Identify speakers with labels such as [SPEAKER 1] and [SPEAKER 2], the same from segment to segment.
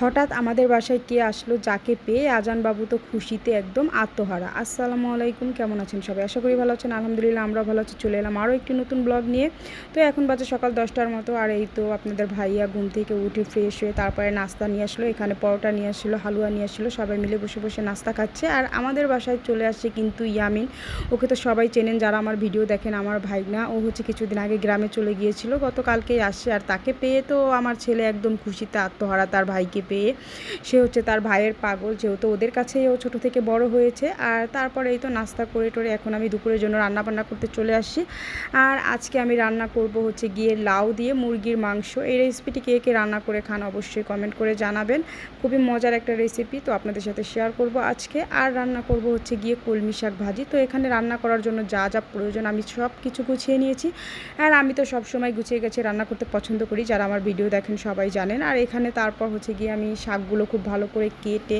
[SPEAKER 1] হঠাৎ আমাদের বাসায় কে আসলো, যাকে পেয়ে আজান বাবু তো খুশিতে একদম আত্মহারা। আসসালামু আলাইকুম, কেমন আছেন সবাই? আশা করি ভালো আছেন, আলহামদুলিল্লাহ আমরা ভালো আছি, চলে এলাম আরও একটি নতুন ব্লগ নিয়ে। তো এখন বাজে সকাল দশটার মতো, আর এই তো আপনাদের ভাইয়া ঘুম থেকে উঠে ফ্রেশ হয়ে তারপরে নাস্তা নিয়ে আসলো, এখানে পরোটা নিয়ে আসলো, হালুয়া নিয়ে আসলো, সবাই মিলে বসে বসে নাস্তা খাচ্ছে। আর আমাদের বাসায় চলে আসছে কিন্তু ইয়ামিন। ওকে তো সবাই চেনেন, যারা আমার ভিডিও দেখেন, আমার ভাইগনা। ও হচ্ছে কিছুদিন আগে গ্রামে চলে গিয়েছিল, গতকালকেই আসছে। আর তাকে পেয়ে তো আমার ছেলে একদম খুশিতে আত্মহারা, তার ভাইকে পেয়ে সে হচ্ছে তার ভাইয়ের পাগল যেহেতু ওদের কাছেই ও ছোটো থেকে বড় হয়েছে। আর তারপরে এই তো নাস্তা করে টোরে এখন আমি দুপুরের জন্য রান্না বান্না করতে চলে আসি আর আজকে আমি রান্না করব হচ্ছে গিয়ে লাউ দিয়ে মুরগির মাংস। এই রেসিপিটি কে কে রান্না করে খান অবশ্যই কমেন্ট করে জানাবেন। খুবই মজার একটা রেসিপি তো আপনাদের সাথে শেয়ার করব আজকে। আর রান্না করব হচ্ছে গিয়ে কলমি শাক ভাজি। তো এখানে রান্না করার জন্য যা যা প্রয়োজন আমি সব কিছু গুছিয়ে নিয়েছি। আর আমি তো সব সময় গুছিয়ে গেছে রান্না করতে পছন্দ করি। যারা আমার ভিডিও দেখেন সবাই জানেন। আর এখানে তারপর হচ্ছে গিয়ে আমি শাকগুলো খুব ভালো করে কেটে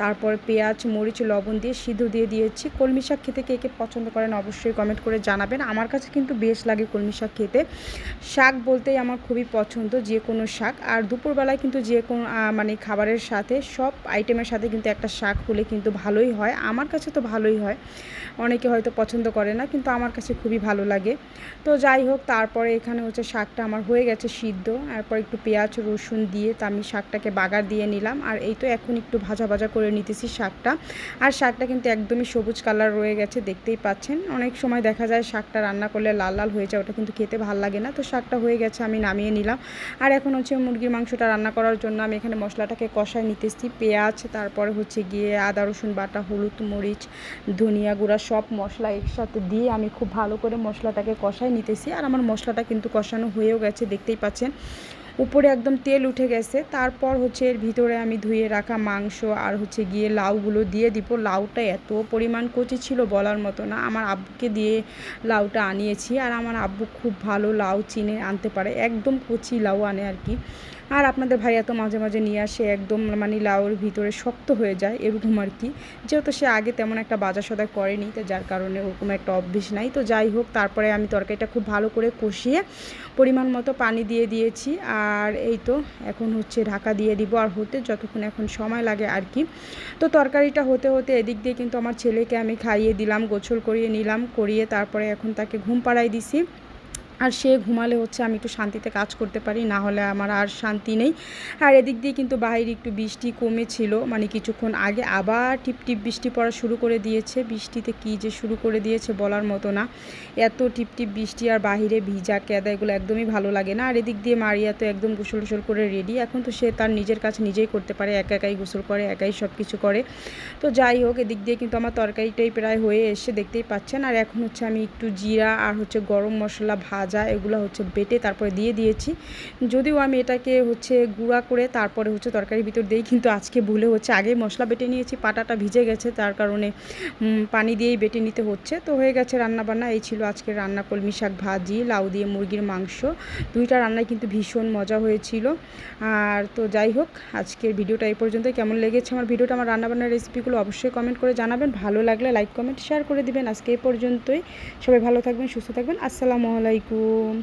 [SPEAKER 1] তারপর পেঁয়াজ, মরিচ, লবণ দিয়ে সিদ্ধ দিয়ে দিয়েছি। কলমি শাক খেতে কে কে পছন্দ করেন অবশ্যই কমেন্ট করে জানাবেন। আমার কাছে কিন্তু বেশ লাগে কলমি শাক খেতে। শাক বলতেই আমার খুবই পছন্দ যে কোনো শাক। আর দুপুরবেলায় কিন্তু যে কোনো মানে খাবারের সাথে, সব আইটেমের সাথে কিন্তু একটা শাক হলে কিন্তু ভালোই হয়। আমার কাছে তো ভালোই হয়। অনেকে হয়তো পছন্দ করে না, কিন্তু আমার কাছে খুবই ভালো লাগে। তো যাই হোক, তারপরে এখানে হচ্ছে শাকটা আমার হয়ে গেছে সিদ্ধ। তারপর একটু পেঁয়াজ, রসুন দিয়ে তা আমি শাকটাকে বাগার দিয়ে নিলাম। আর এই তো এখন একটু ভাজা ভাজা করে নিতেছি শাকটা। আর শাকটা কিন্তু একদমই সবুজ কালার রয়ে গেছে, দেখতেই পাচ্ছেন। অনেক সময় দেখা যায় শাকটা রান্না করলে লাল লাল হয়ে যায়, ওটা কিন্তু খেতে ভালো লাগে না। তো শাকটা হয়ে গেছে, আমি নামিয়ে নিলাম। আর এখন হচ্ছে মুরগির মাংসটা রান্না করার জন্য আমি এখানে মশলাটাকে কষায় নিতেছি, পেঁয়াজ, তারপরে হচ্ছে গিয়ে আদা, রসুন বাটা, হলুদ, মরিচ, ধনিয়া গুঁড়া, সব মশলা একসাথে দিয়ে আমি খুব ভালো করে মশলাটাকে কষায় নিতেছি। আর আমার মশলাটা কিন্তু কষানো হয়েও গেছে, দেখতেই পাচ্ছেন। উপরে একদম তেল উঠে গেছে। তারপর হচ্ছে এর ভিতরে আমি ধুয়ে রাখা মাংস আর হচ্ছে গিয়ে লাউগুলো দিয়ে দিব। লাউটা এত পরিমাণ কচি ছিল বলার মতো না। আমার আব্বুকে দিয়ে লাউটা আনিয়েছি। আর আমার আব্বু খুব ভালো লাউ চিনে আনতে পারে। একদম কচি লাউ আনে আর কি। আর আপনাদের ভাইয়া তো মাঝে মাঝে নিয়ে আসে একদম মানে লাউর ভিতরে শক্ত হয়ে যায় এরকম আর কি। যেহেতু সে আগে তেমন একটা বাজার সদায় করেনি, তো যার কারণে ওরকম একটা অভ্যেস নাই। তো যাই হোক, তারপরে আমি তরকারিটা খুব ভালো করে কষিয়ে পরিমাণ মতো পানি দিয়ে দিয়েছি। আর এই তো এখন হচ্ছে ঢাকা দিয়ে দিব আর হতে যতক্ষণ এখন সময় লাগে আর কি। তো তরকারিটা হতে হতে এদিক দিয়ে কিন্তু আমার ছেলেকে আমি খাইয়ে দিলাম, গোছল করিয়ে নিলাম, করিয়ে তারপরে এখন তাকে ঘুম পাড়াই দিছি। আর সে ঘুমালে হচ্ছে আমি একটু শান্তিতে কাজ করতে পারি, না হলে আমার আর শান্তি নেই। আর এদিক দিয়ে কিন্তু বাইরে একটু বৃষ্টি কমেছিল মানে কিছুক্ষণ আগে আবার টিপ টিপ বৃষ্টি পড়া শুরু করে দিয়েছে। বৃষ্টিতে কি যে শুরু করে দিয়েছে বলার মতো না। এত টিপ টিপ বৃষ্টি আর বাহিরে ভিজা কেদা, এগুলো একদমই ভালো লাগে না। আর এদিক দিয়ে মারিয়া তো একদম গোসল গোসল করে রেডি এখন তো সে তার নিজের কাছে নিজেই করতে পারে, একা একাই গোসল করে, একাই সব কিছু করে। তো যাই হোক, এদিক দিয়ে কিন্তু আমার তরকারিটাই প্রায় হয়ে এসে দেখতেই পাচ্ছেন। আর এখন হচ্ছে আমি একটু জিরা আর হচ্ছে গরম মশলা ভাজা ভাজা, এগুলো হচ্ছে বেটে তারপরে দিয়ে দিয়েছি। যদিও আমি এটাকে হচ্ছে গুঁড়া করে তারপরে হচ্ছে তরকারির ভিতর দিই, কিন্তু আজকে ভুলে হচ্ছে। আগে মশলা বেটে নিয়েছি, পাটাটা ভিজে গেছে, তার কারণে পানি দিয়েই বেটে নিতে হচ্ছে। তো হয়ে গেছে রান্নাবান্না, এই ছিল আজকে রান্না কলমি শাক ভাজি, লাউ দিয়ে মুরগির মাংস। দুইটা রান্নায় কিন্তু ভীষণ মজা হয়েছিল। আর তো যাই হোক, আজকের ভিডিওটা এই পর্যন্ত কেমন লেগেছে আমার ভিডিওটা, আমার রান্নাবান্নার রেসিপিগুলো অবশ্যই কমেন্ট করে জানাবেন। ভালো লাগলে লাইক, কমেন্ট, শেয়ার করে দিবেন আজকে এই পর্যন্তই। সবাই ভালো থাকবেন, সুস্থ থাকবেন। আসসালামু আলাইকুম